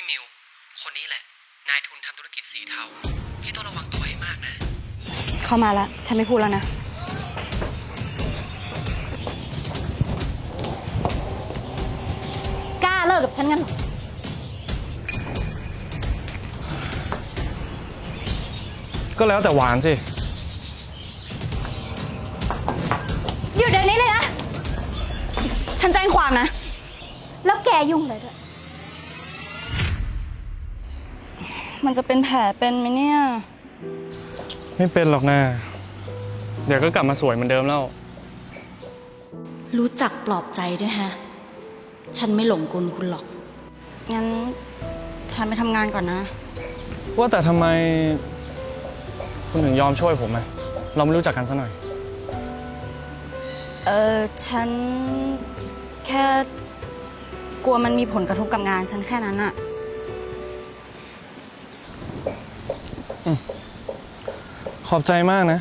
พี่มิว คนนี้แหละ นายทุนทำธุรกิจสีเทา พี่ต้องระวังตัวให้มากนะ เข้ามาแล้ว ฉันไม่พูดแล้วนะ กล้าเลิกกับฉันงั้นเหรอก็แล้วแต่หวานสิ หยุดเดี๋ยวนี้เลยนะ ฉันแจ้งความนะ แล้วแกยุ่งเลยด้วย มันจะเป็นแผลเป็นไหมเนี่ย ไม่เป็นหรอกนะเดี๋ยวก็กลับมาสวยเหมือนเดิมแล้ว รู้จักปลอบใจด้วยฮะ ฉันไม่หลงกลคุณหรอก งั้นฉันไปทำงานก่อนนะ ว่าแต่ทำไม คุณถึงยอมช่วยผมอะเราไม่รู้จักกันซะหน่อย เออฉันแค่กลัวมันมีผลกระทบกับงานฉันแค่นั้นอะ ขอบใจมากนะ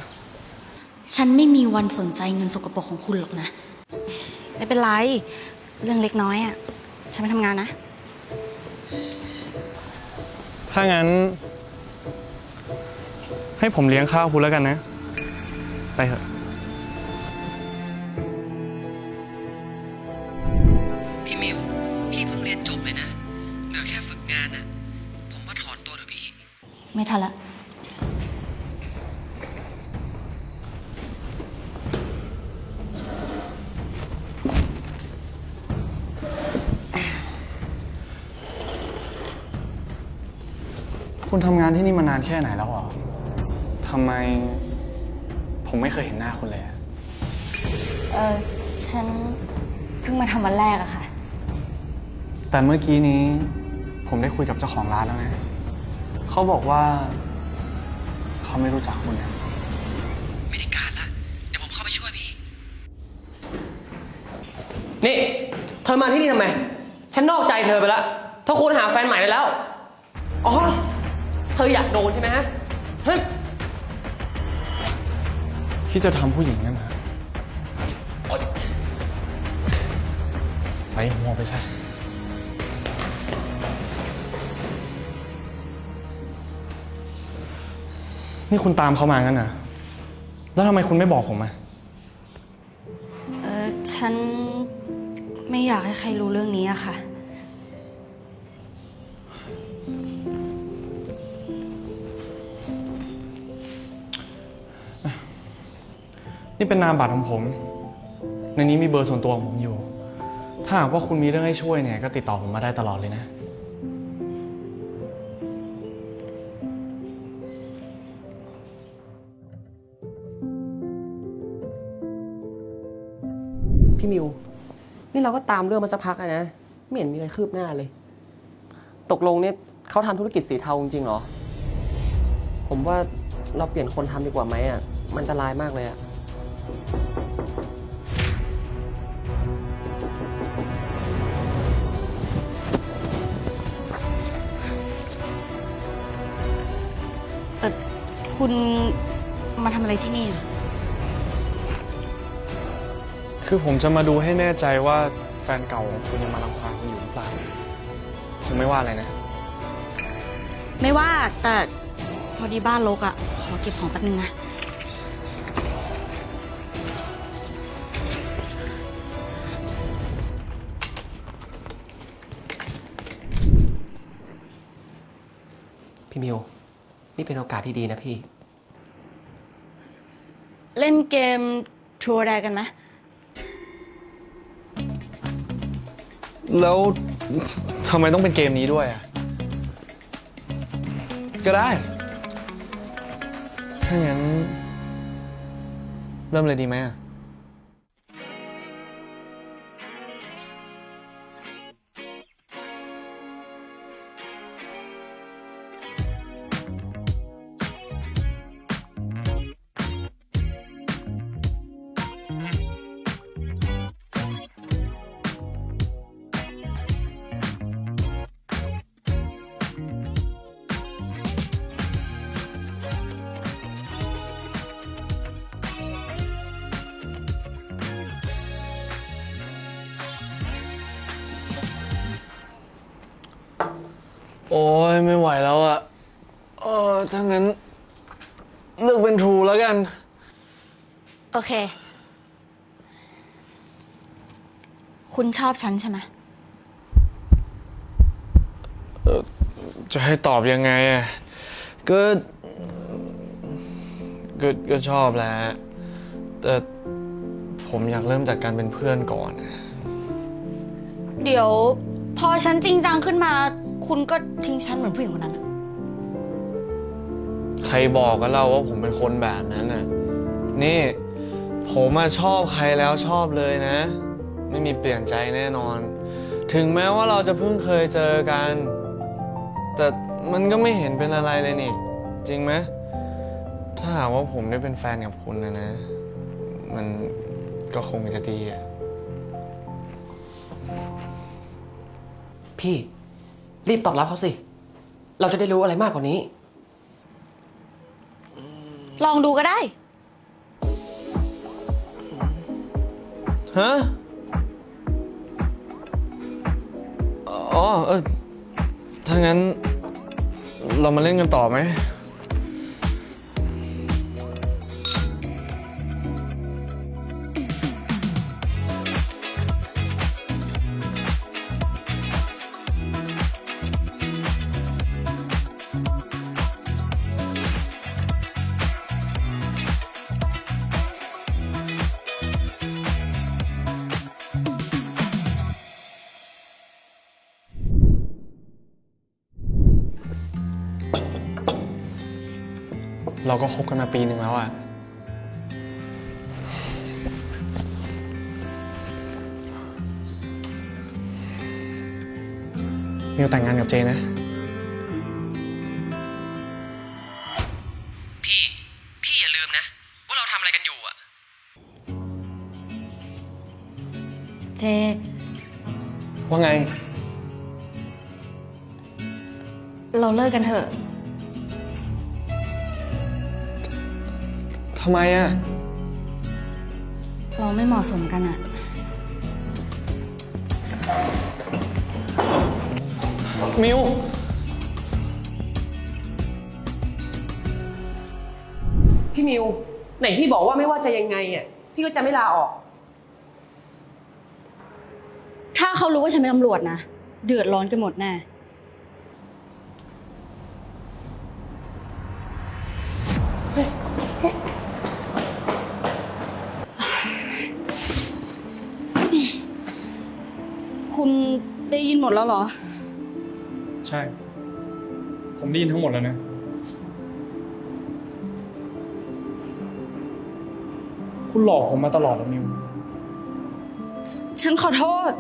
ฉันไม่มีวันสนใจเงินสกปรกของคุณหรอกนะ ไม่เป็นไร เรื่องเล็กน้อยอะฉันไปทำงานนะ ถ้างั้น ให้ผมเลี้ยงข้าวคุณแล้วกันนะ ไปเถอะ พี่มิว พี่เพิ่งเรียนจบเลยนะ เหลือแค่ฝึกงานน่ะผมว่าถอนตัวเถอะพี่ ไม่ทันละ คุณทำงานที่นี่มานานแค่ไหนแล้วอะทำไมผมไม่เคยเห็นหน้าคุณเลยอะเออฉันเพิ่งมาทำวันแรกอะค่ะ แต่เมื่อกี้นี้ ผมได้คุยกับเจ้าของร้านแล้วนะ เขาบอกว่า เขาไม่รู้จักคุณนะ ไม่ได้การละ เดี๋ยวผมเข้าไปช่วยพี่ นี่ เธอมาที่นี่ทำไม ฉันนอกใจเธอไปแล้วเธอควรหาแฟนใหม่ได้แล้ว อ๋อเธออยากโดนใช่ไหมฮะเฮ้ยที่จะทำผู้หญิงนั่นนะโอ๊ยใส่หัวไปซะนี่คุณตามเขามางั้นนะแล้วทำไมคุณไม่บอกผมอะเออฉันไม่อยากให้ใครรู้เรื่องนี้อะค่ะ นี่เป็นนามบัตรของผม ในนี้มีเบอร์ส่วนตัวของผมอยู่ ถ้าหากว่าคุณมีเรื่องให้ช่วยเนี่ยก็ติดต่อผมมาได้ตลอดเลยนะ พี่มิว นี่เราก็ตามเรื่องมาสักพักแล้วนะ ไม่เห็นมีอะไรคืบหน้าเลย ตกลงเนี่ยเขาทำธุรกิจสีเทาจริงๆเหรอ ผมว่าเราเปลี่ยนคนทำดีกว่าไหมอะ มันอันตรายมากเลยอะ คุณมาทำอะไรที่นี่อะคือผมจะมาดูให้แน่ใจว่าแฟนเก่าของคุณยังมาลังควานคุณอยู่หรือเปล่าคงไม่ว่าอะไรนะ ไม่ว่าแต่พอดีบ้านรกอะขอเก็บของแป๊บนึงนะ พี่มิว นี่เป็นโอกาสที่ดีนะพี่ เล่นเกมทัวร์แดกันไหมแล้วทำไมต้องเป็นเกมนี้ด้วยอะก็ได้ ถ้างั้น เริ่มเลยดีไหมอะ โอ้ยไม่ไหวแล้วอะเออถ้างั้น เลือกเป็นทรูแล้วกัน โอเค คุณชอบฉันใช่ไหม จะให้ตอบยังไงอะก็ก็ ก็ชอบแหละ แต่ผมอยากเริ่มจากการเป็นเพื่อนก่อนอะเดี๋ยว พอฉันจริงจังขึ้นมา คุณก็ทิ้งฉันเหมือนผู้หญิงคนนั้นอะใครบอกกันเล่าว่าผมเป็นคนแบบนั้นน่ะ นี่ ผมมาชอบใครแล้วชอบเลยนะ ไม่มีเปลี่ยนใจแน่นอน ถึงแม้ว่าเราจะเพิ่งเคยเจอกัน แต่มันก็ไม่เห็นเป็นอะไรเลยนี่ จริงไหมถ้าหากว่าผมได้เป็นแฟนกับคุณนะนะ มันก็คงจะดีอะพี่ รีบตอบรับเขาสิ เราจะได้รู้อะไรมากกว่านี้ ลองดูก็ได้ ฮะ อ๋อ เออ ถ้างั้น เรามาเล่นกันต่อไหม เราก็คบกันมาปีหนึ่งแล้วอะมิวแต่งงานกับเจนะ พี่ พี่อย่าลืมนะ ว่าเราทำอะไรกันอยู่อะเจ ว่าไง เราเลิกกันเถอะ ทำไมอะเราไม่เหมาะสมกันอะมิว พี่มิว ไหนพี่บอกว่าไม่ว่าจะยังไงอะพี่ก็จะไม่ลาออก ถ้าเขารู้ว่าฉันเป็นตำรวจนะ เดือดร้อนกันหมดแน่ ด้ยินหมดแล้วเหรอ ใช่ ผมได้ยินทั้งหมดแล้วนะ คุณหลอกผมมาตลอดแล้วมิว ฉันขอโทษ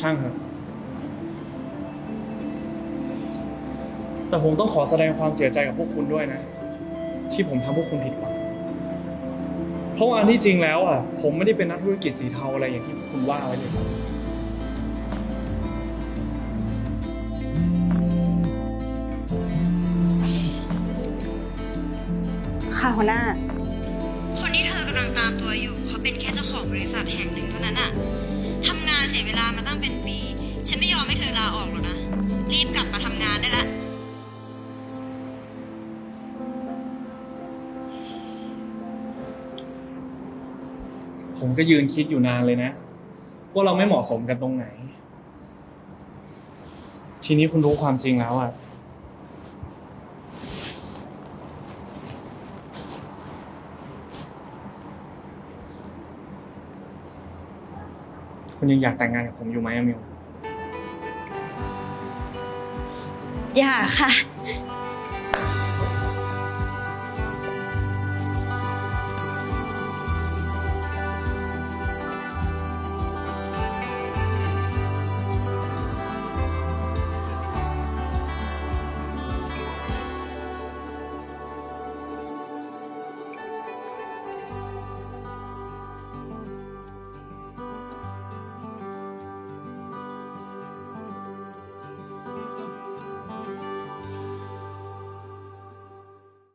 ช่างเถอะ แต่ผมต้องขอแสดงความเสียใจกับพวกคุณด้วยนะ ที่ผมทำพวกคุณผิดหวังเพ ราะว่าอันที่จริงแล้วอะผมไม่ได้เป็นนักธุรกิจสีเทาอะไรอย่างที่พวกคุณว่าไว้เลยครับค่ะหัวหน้า คนที่เธอกำลังตามตัวอยู่ เขาเป็นแค่เจ้าของบริษัทแห่งหนึ่งเท่านั้นอะทำงานเสียเวลามาตั้งเป็นปี ฉันไม่ยอมให้เธอลาออกหรอกนะ รีบกลับมาทำงานได้ละ ผมก็ยืนคิดอยู่นานเลยนะ ว่าเราไม่เหมาะสมกันตรงไหน ทีนี้คุณรู้ความจริงแล้วอะคุณยังอยากแต่งงานกับผมอยู่ไหมอะมิว อย่าค่ะ